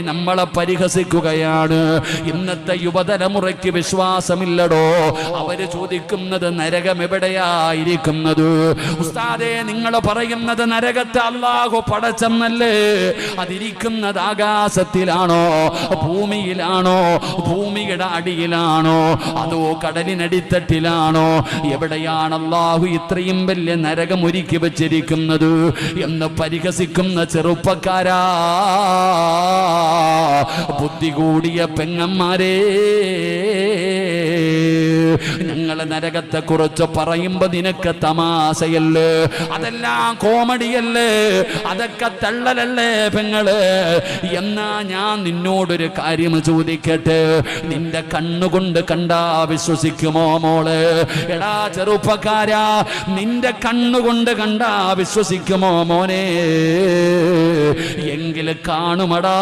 നമ്മളെ പരിഹസിക്കുകയാണ്. ഇന്നത്തെ യുവതലമുറയ്ക്ക് വിശ്വാസമില്ലടോ. അവർ ചോദിക്കുന്നത് നരകം എവിടെയായിരിക്കുന്നത്? ഉസ്താദെ നിങ്ങൾ പറയുന്നത് നരകത്തെ അള്ളാഹു പടച്ചെന്നല്ലേ? അതിരിക്കുന്നത് ആകാശത്തിലാണോ? ഭൂമിയിലാണോ? ഭൂമിയുടെ അടിയിലാണോ? അതോ കടലിനടിത്തട്ടിലാണോ? എവിടെയാണ് അള്ളാഹു ഇത്രയും വലിയ നരകം ഒരുക്കി വെച്ചിരിക്കുന്നത് എന്ന് പരിഹസിക്കുന്ന ചെറുപ്പക്കാരാ. ബുദ്ധി കൂടിയ പെങ്ങന്മാരെ. ഞങ്ങളെ നരകത്തെ കുറിച്ച് പറയുമ്പോ നിനക്ക് തമാശയല്ലേ? അതെല്ലാം കോമഡിയല്ലേ? അതൊക്കെ തള്ളലല്ലേ പെങ്ങൾ? എന്നാ ഞാൻ നിന്നോടൊരു കാര്യം ചോദിക്കട്ടെ? നിന്റെ കണ്ണുകൊണ്ട് കണ്ടാ വിശ്വസിക്കുമോ മോൾ? എടാ ചെറുപ്പക്കാരാ നിന്റെ കണ്ണുകൊണ്ട് കണ്ടാ വിശ്വസിക്കുമോ മോനെ? എങ്കിൽ കാണുമടാ